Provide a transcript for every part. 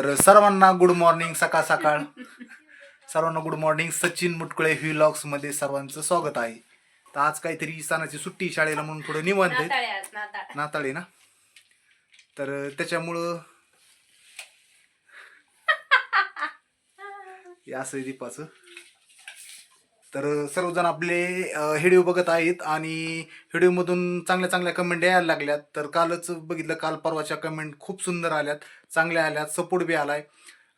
तर सर्वांना good morning सकाळ सकाळ. सर्वांना गुड मॉर्निंग सचिन मुटकुळे व्हिलॉग्समध्ये सर्वांचं स्वागत आहे. तर आज काहीतरी सणाची सुट्टी शाळेला म्हणून थोडं निवांत आहे. नाताळ ना? तर त्याच्यामुळं असं दीपाचं. तर सर्वजण आपले व्हिडिओ बघत आहेत आणि व्हिडिओमधून चांगल्या चांगल्या कमेंट यायला लागल्यात. तर कालच बघितलं काल परवाच्या कमेंट खूप सुंदर आल्यात चांगल्या आल्यात सपोर्ट बी आलाय.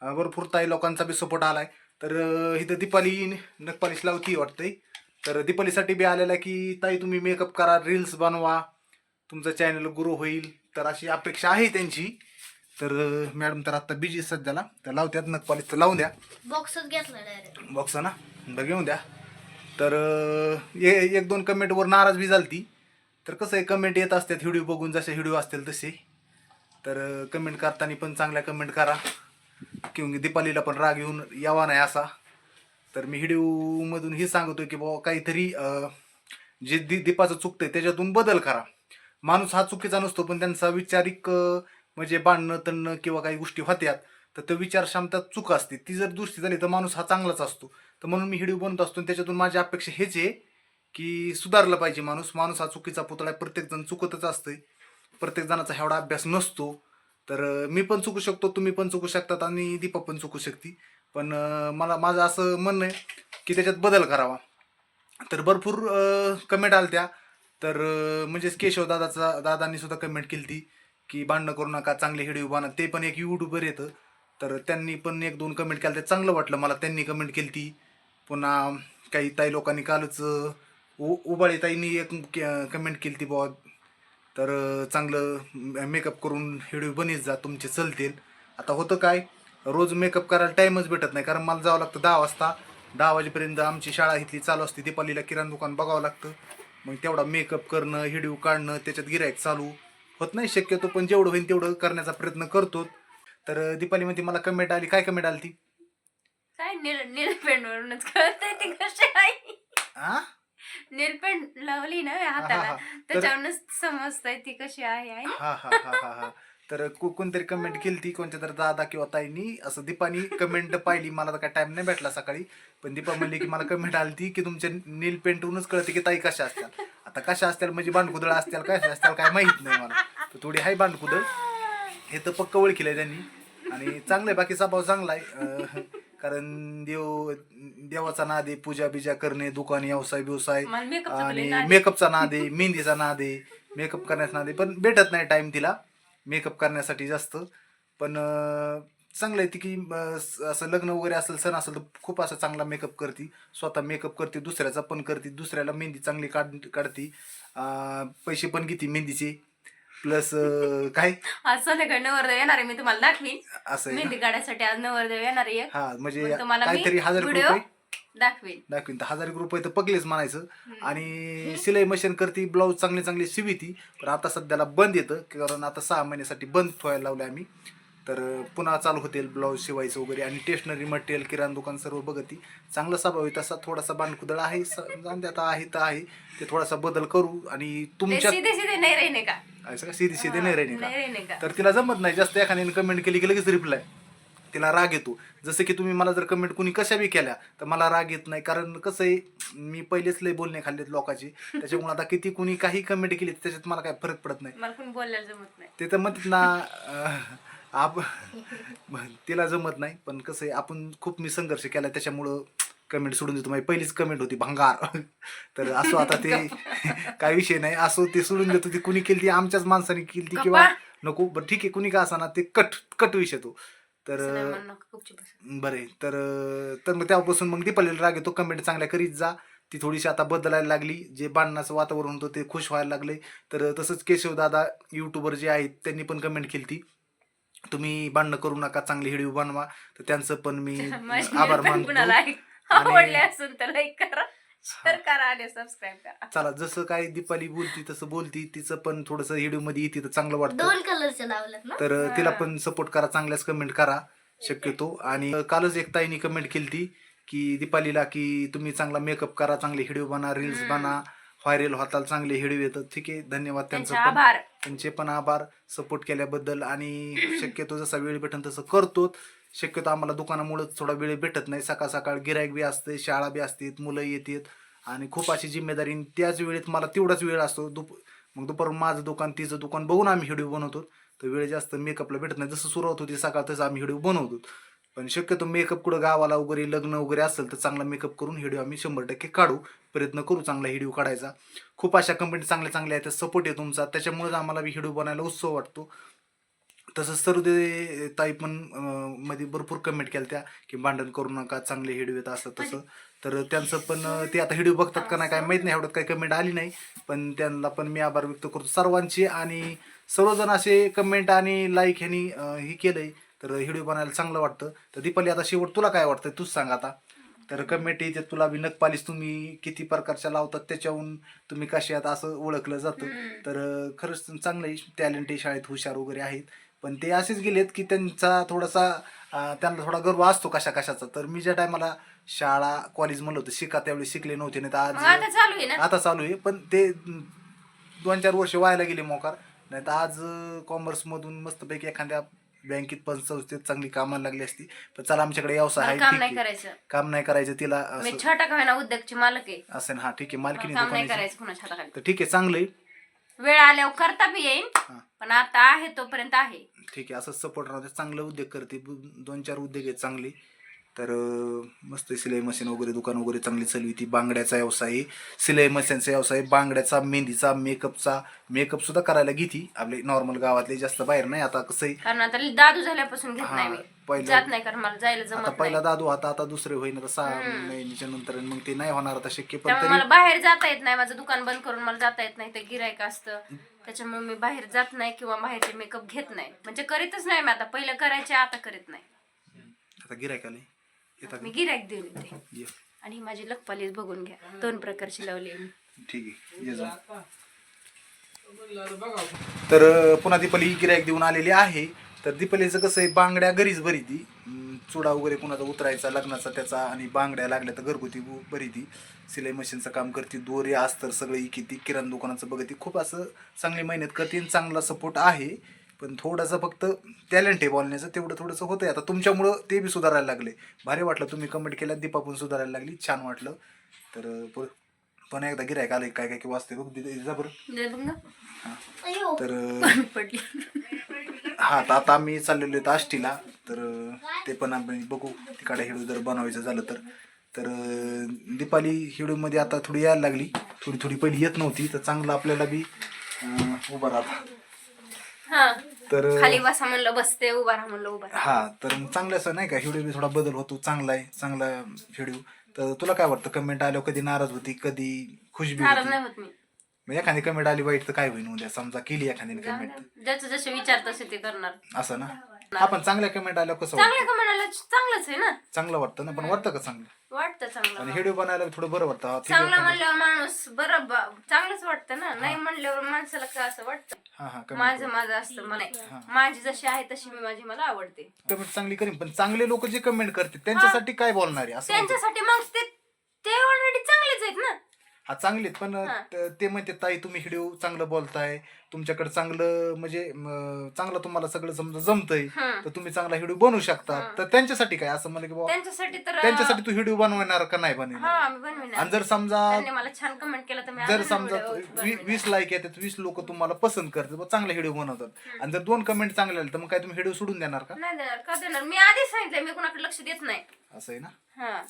भरपूर ताई लोकांचा बी सपोर्ट आलाय. तर इथं दीपाली नखपालिश लावती वाटतंय. तर दीपालीसाठी बी आलेला की ताई तुम्ही मेकअप करा रील्स बनवा. तुमचं चॅनल गुरु होईल. तर अशी अपेक्षा आहे त्यांची. तर मॅडम तर आता बिजी सध्याला. तर लावत्यात नखपालिश तर लावून द्या. बॉक्सच घेतला बॉक्स ना? बरं घेऊन द्या. तर ए- एक दोन कमेंटवर नाराज बी झालती. तर कसं आहे कमेंट येत असतात व्हिडिओ बघून जसे व्हिडिओ असतील तसे. तर कमेंट करताना पण चांगल्या कमेंट करा. किंवा दीपालीला पण राग येऊन यावा नाही असा. तर मी व्हिडिओमधून हे सांगतो की बाबा काहीतरी जे दी दीपाचं चुकतंय त्याच्यातून बदल करा. माणूस हा चुकीचा नसतो पण त्यांचा वैचारिक म्हणजे बांधणं तणणं किंवा काही गोष्टी होत्यात तर ते विचारक्षमता चूक असते. ती जर दुरुस्ती झाली तर माणूस हा चांगलाच असतो. तर म्हणून मी व्हिडिओ बनवत असतो आणि त्याच्यातून माझी अपेक्षा हेच आहे की सुधारलं पाहिजे माणूस. माणूस हा चुकीचा पुतळा आहे. चुकतच असतंय. प्रत्येक जणाचा एवढा अभ्यास नसतो. तर मी पण चुकू शकतो तुम्ही पण चुकू शकतात आणि दीपा पण चुकू शकते. पण मला माझं असं म्हणणं आहे की त्याच्यात बदल करावा. तर भरपूर कमेंट आल्या तर म्हणजेच केशव दादाचा दादांनी सुद्धा कमेंट केली ती की भांडणं करू नका चांगले व्हिडिओ बनवा ते पण एक युट्यूबर येतं तर त्यांनी पण एक दोन कमेंट केल्या चांगलं वाटलं मला. त्यांनी कमेंट केली ती पुन्हा काही ताई लोकांनी कालच उ उबाळे ताईंनी एक कमेंट केली ती बुवा. तर चांगलं मेकअप करून व्हिडिओ बनीत जा तुमचे चलतील. आता होतं काय रोज मेकअप करायला टाईमच भेटत नाही. कारण मला जावं लागतं दहा वाजता. दहा वाजेपर्यंत आमची शाळा इथली चालू असते. दिपालीला किराणा दुकान बघावं लागतं. मग तेवढा मेकअप करणं व्हिडिओ काढणं त्याच्यात गिरायक चालू. होत नाही शक्यतो पण जेवढं होईल तेवढं करण्याचा प्रयत्न करतो. तर अं, म्हणते मला कमेंट आली. काय कमेंट आली ती काय नील नीलपेंट वरूनच कळतंय ती कशी आहे हा नीलपेंट लावली ना हा, हाताला हा. त्याच्यावरूनच समजतंय ती कशी आहे आहे ना? हा हा हा हा हा. तर को- कोणतरी कमेंट केली ती कोणत्या तर दादा किंवा ताईंनी? असं दीपानी कमेंट पाहिली. मला तर काय टाइम नाही भेटला सकाळी. पण दीपा म्हणली की मला कमेंट आली ती की तुमच्या नील पेंटवरूनच कळते की ताई कशा असतात. आता कशा असतील म्हणजे बांडकुदळ असतील कशा असतील काय माहीत नाही मला. तर थोडी आहे बांडकुदळ हे तर पक्क ओळखील आहे त्यांनी. आणि चांगलं आहे बाकी स्वभाव चांगला आहे. अं, कारण देव देवाचा नाद आहे पूजा बिजा करणे दुकान व्यवसाय व्यवसाय मला आणि लय नाद आहे. मेकअपचा नाद आहे मेहंदीचा नाद आहे मेकअप करण्याचा नाद. आहे पण भेटत नाही टाइम तिला. मेकअप करण्यासाठी जास्त. पण अं, चांगलं आहे ती की अं, स- असं लग्न वगैरे असेल सण असेल तर खूप असा चांगला मेकअप करते. स्वतः मेकअप करते दुसऱ्याचा पण करते. दुसऱ्याला मेहंदी चांगली काढ काढते. अं, पैसे पण घेते मेहंदीचे. प्लस काय? आज संध्याकाळी नवरदेव येणार आहे मी तुम्हाला दाखवीन. असं आहे मेहंदी? काढायसाठी आज नवरदेव येणार आहे हा म्हणजे मग तुम्हाला मी काहीतरी हजार एक रुपये दाखवीन. दाखवीन. तर हजार एक रुपये तर पगलेच म्हणायचं. आणि सिलाई मशीन करती ब्लाऊज चांगली चांगली शिविती. पण आता सध्याला बंद येतं कारण आता सहा महिन्यासाठी बंद ठेवायला लावलं आम्ही. तर पुन्हा चालू होतील ब्लाऊज शिवायचं वगैरे आणि स्टेशनरी मटेरियल किराणा दुकान सर्व बघती. चांगला स्वभाव आहे तसा थोडासा बांधकुदळ आहे दे आता आहे तर आहे. ते थोडासा बदल करू आणि तुमच्या सीधे सीधे नाही का? असं सीधी सीधे नाही का? तर तिला जमत नाही जास्त एखाद्याने कमेंट केली की लगेच रिप्लाय तिला राग येतो. जसं की तुम्ही मला जर कमेंट कुणी कशा बी केल्या तर मला राग येत नाही. कारण कसं आहे मी पहिलेच लय बोलणे खाल्लेत लोकांचे. त्याच्यामुळे आता किती कुणी काही कमेंट केली त्याच्यात मला काय फरक पडत नाही. ते तर म्हणतात ना आप तिला जमत नाही पण कसं आहे आपण खूप मी संघर्ष केला त्याच्यामुळं कमेंट सोडून देतो. माझी पहिलीच कमेंट होती भंगार. तर असो आता ते काय विषय नाही. असो ते सोडून देतो ती कुणी केली ती आमच्याच माणसाने केली ती किंवा. नको. बरं ठीक आहे कुणी का असा ना ते कट कट विषय तो. तर. बरं तर तर मग तेव्हापासून मग दीपालीला राग येतो कमेंट चांगल्या करीत जा. ती थोडीशी आता बदलायला लागली. जे बांधण्याचं वातावरण होतं ते खुश व्हायला लागले. तर तसंच केशव दादा युट्यूबर जे आहेत त्यांनी पण कमेंट केली ती तुम्ही भांडणं करू नका चांगले व्हिडिओ बनवा. तर त्यांचं पण मी आभार मानतो. ऐक- आणि- आवडले असेल तर लाईक करा. शेअर करा आणि सबस्क्राईब करा. चला जसं काय दीपाली बोलती तसं बोलती. तिचं पण थोडंसं व्हिडिओमध्ये येते तर चांगलं वाटतं. दोन कलरचे लावलेत ना? तर तिला. पण सपोर्ट करा चांगल्याच कमेंट करा शक्यतो. आणि कालच एक ताईने कमेंट केली ती की दीपालीला की तुम्ही चांगला मेकअप करा चांगले व्हिडिओ बना रील्स. बना. व्हायरल होताल चांगले व्हिडिओ येतात. ठीक आहे धन्यवाद त्यांचे त्यांचं पण. आभार. त्यांचे पण आभार सपोर्ट केल्याबद्दल. आणि शक्यतो जसा वेळ भेटेल तसं करतो. शक्यतो आम्हाला दुकानामुळे थोडा वेळ भेटत नाही. सकाळ सकाळ गिरायक बी असते शाळा बी असते मुलं येतात. आणि खूप अशी जिम्मेदारी. आणि त्याच वेळेत मला तेवढाच वेळ असतो. दुप मग दुपारून माझं दुकान तिचं दुकान बघून आम्ही व्हिडिओ बनवतो. तर वेळ जास्त मेकअपला भेटत नाही. जसं सुरुवात होती सकाळ तसं आम्ही व्हिडिओ बनवतो. पण शक्यतो मेकअप कुठं गावाला वगैरे लग्न वगैरे असेल तर चांगला मेकअप करून व्हिडिओ आम्ही शंभर टक्के काढू. प्रयत्न करू चांगला व्हिडिओ काढायचा. खूप अशा कंपनी चांगल्या चांगल्या आहेत सपोर्ट आहे तुमचा. त्याच्यामुळेच आम्हाला व्हिडिओ बनायला उत्सव वाटतो. तसंच सर्वदे ताई पण मध्ये भरपूर कमेंट केल्या त्या की भांडण करू नका चांगले हिडिओ येत असं तसं. तर त्यांचं पण ते आता व्हिडिओ बघतात का नाही काय माहीत नाही एवढ्यात काही कमेंट आली नाही. पण त्यांना पण मी आभार व्यक्त करतो सर्वांची आणि सर्वजण असे कमेंट आणि लाईक ह्यांनी हे केलंय. तर व्हिडिओ बनायला चांगलं वाटतं. तर दीपाली आता शेवट तुला काय वाटतं तूच सांग आता. तर कमेंट येते तुला नखपालीस तुम्ही किती प्रकारच्या लावतात त्याच्याहून तुम्ही कशी आहात असं ओळखलं जातं. तर खरंच चांगलं टॅलेंट शाळेत हुशार वगैरे आहेत. पण ते असेच गेलेत की त्यांचा थोडासा त्यांना थोडा गर्व असतो कशा कशाचा. तर मी ज्या टायमाला शाळा कॉलेज म्हणलं होतं शिका त्यावेळी शिकले नव्हते नाही तर आता आज ना. आता चालू आहे. पण ते दोन चार वर्ष व्हायला गेले मोकार. नाही तर आज कॉमर्समधून मस्तपैकी एखाद्या बँकेत पण संस्थेत चांगली कामाला लागली असती. पण चला आमच्याकडे व्यवसाय मला आहे काम ठीक नाही आहे. करायचं. काम नाही करायचं तिला मी असं. छोटा का होईना उद्योगची मालक आहे. असं हा ठीक आहे. मला मालकीने काम नाही दुकानाची करायचं कुणाच्या हाताखाली तर ठीक आहे चांगलं आहे. वेळ आल्यावर करता बी येईन हा. पण आता आहे तोपर्यंत आहे. ठीक आहे असं सपोर्ट राहते चांगलं उद्योग करते. दोन चार उद्योग आहेत चांगले. तर मस्त सिलाई मशीन वगैरे दुकान वगैरे चांगली चालवी ती बांगड्याचा व्यवसाय सिलाई मशीनचा व्यवसाय बांगड्याचा मेहंदीचा मेकअपचा मेकअप सुद्धा करायला घेती. आपले नॉर्मल गावातले जास्त बाहेर नाही. आता कसं आहे? कारण आता दादू झाल्यापासून घेत नाही मी. पहिलं- जात नाही कारण मला जायला आता जमत नाही. पहिला दादू आता आता दुसरे होईन. आता सहा. महिन्याच्या नंतर मग ते नाही होणार आता शक्य. पण त्यामुळे तरी मला बाहेर जाता येत नाही. माझं दुकान बंद करून मला जाता येत नाही. ते गिरायक असतं. त्याच्यामुळे मी बाहेर जात नाही किंवा बाहेरचे मेकअप घेत नाही. म्हणजे करीतच नाही मी आता. पहिलं करायचे आता करीत नाही. आता गिरायक आले. येतात मी गिरायक देऊन येते. आणि ही माझी लखपालीच बघून घ्या. दोन प्रकारची लावली आहे मी. ठीक आहे. ये तर अं, पुन्हा दीपाली गिरायक देऊन आलेली आहे. तर दीपालीचं कसं आहे बांगड्या घरीच बरी ती. अं, चुडा वगैरे कुणाचा उतरायचा लग्नाचा त्याचा आणि बांगड्या लागल्या तर घरगुती बु- बरी ती. सिलाई मशीनचं काम करते दोरे अस्तर सगळं किती किराणा दुकानाचं बघते. खूप असं चांगली मेहनत करते आणि चांगला सपोर्ट आहे. पण थोडासा फक्त टॅलेंट आहे बोलण्याचं तेवढं थोडंसं होतंय. आता तुमच्यामुळं ते बी सुधारायला लागले. भारी वाटलं तुम्ही कमेंट केल्यात दीपा पण सुधारायला लागली. छान वाटलं. तर पण एकदा गिरायक आलं काय काय की वाचते बघ दिदी बरं. ना. तर हा तर आता आम्ही चाललेलो आहेत आष्टीला. तर ते पण आम्ही बघू. तिकडे हिडू जर बनवायचं झालं तर. तर दीपाली हिडूमध्ये आता थोडी यायला लागली. थोडी थोडी पहिली येत नव्हती. तर चांगलं आपल्याला बी उभं राहता. हा. तर खाली बसा म्हणलं बसते उभा राहा म्हणलं उभा राहा. हा तर मग चांगलं असं नाही का? हिडू बी थोडा बदल होतो चांगला आहे चांगला हिडू तर तुला काय वाटतं कमेंट आल्यावर कधी नाराज होती कधी खुश बी नाराज होती? नाही होत मी. मग एखादी कमेंट आली वाईट तर काय होईल उद्या? समजा केली जाऊ कमेंट. ज्याचं जसे विचार तसे ते करणार. असं ना? आपण चांगल्या कमेंट आल्यावर कसं चांगलं वाटतं का म्हणाला चांगलंच आहे ना? चांगलं वाटतं ना पण वाटतं का चांगलं? वाटतं चांगलं. आणि व्हिडिओ बनायला थोडं बरं वाटतं. हा, ठीक आहे, चांगलं एखादं- म्हणल्यावर माणूस बरं ब- चांगलंच वाटतं ना? नाही म्हणल्यावर माणसाला काय असं वाटतं? हा हा माझं माझं असतं मला. माझी जशी आहे तशी मी माझी मला आवडते. कमेंट चांगली करीन पण चांगले लोक जे कमेंट करते त्यांच्यासाठी काय बोलणार आहे? असं त्यांच्यासाठी मग ते ऑलरेडी चांगलेच आहेत ना हा चांगले आहेत, पण हा. त- ते म्हणते ताई तुम्ही व्हिडिओ चांगलं बोलताय. तुमच्याकडे चांगलं म्हणजे म, चांगलं तुम्हाला सगळं समजा जमतंय. तर तुम्ही चांगला व्हिडिओ बनवू शकता. तर त्यांच्यासाठी काय? असं म्हणलं की बाबा त्यांच्यासाठी तर त्यांच्यासाठी तू व्हिडिओ बनवणार का नाही बनवणार? हा मी बनविणार. आणि जर समजा त्यांनी मला छान कमेंट केलं तर मी जर अजून समजा वी-. वीस लाईक येतात वीस लोक तुम्हाला पसंत करतात बा चांगले व्हिडिओ बनवतात. आणि जर दोन कमेंट चांगले आले तर मग काय तुम्ही व्हिडिओ सोडून देणार का? नाही देणार. का देणार? मी आधीच सांगितलंय मी कोणाकडे लक्ष देत नाही. असं आहे ना? हा.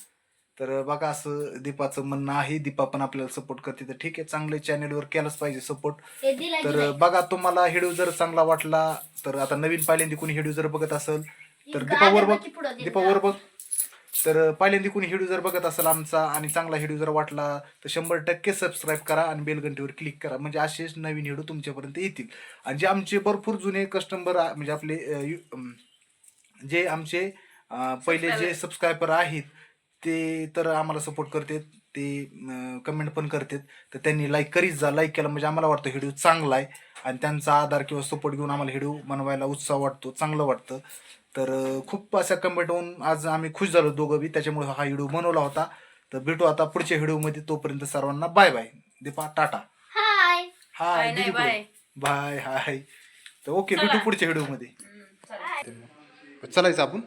तर बघा असं दीपाचं म्हणणं आहे. दीपा पण आपल्याला सपोर्ट करते. तर ठीक आहे चांगले चॅनेलवर केलंच पाहिजे सपोर्ट तर बघा तुम्हाला व्हिडिओ जर चांगला वाटला तर आता नवीन पहिल्यांदा कोणी व्हिडिओ जर बघत असेल तर दीपावर बघ. दीपावर बघ. तर पहिल्यांदा कोणी व्हिडिओ जर बघत असेल आमचा आणि चांगला व्हिडिओ जर वाटला तर शंभर टक्के सबस्क्राईब करा आणि बेल घंटीवर क्लिक करा. म्हणजे असेच नवीन व्हिडिओ तुमच्यापर्यंत येतील. आणि जे आमचे भरपूर जुने कस्टमर म्हणजे आपले जे आमचे पहिले जे सबस्क्रायबर आहेत ते तर आम्हाला सपोर्ट करतात. ते कमेंट पण करतात. तर त्यांनी लाईक करीत जा. लाईक केलं म्हणजे आम्हाला वाटतं व्हिडिओ चांगला आहे. आणि त्यांचा आधार किंवा सपोर्ट घेऊन आम्हाला व्हिडिओ बनवायला उत्साह वाटतो चांगलं वाटतं. तर खूप अशा कमेंट होऊन आज आम्ही खुश झालो दोघं बी. त्याच्यामुळे हा व्हिडिओ बनवला होता. तर भेटू आता पुढच्या व्हिडिओमध्ये तोपर्यंत सर्वांना bye bye Deepa Tata. Hi hi bye. Bye hi तर ओके भेटू पुढच्या व्हिडिओमध्ये. हम्म, चला. चलायचं आपण?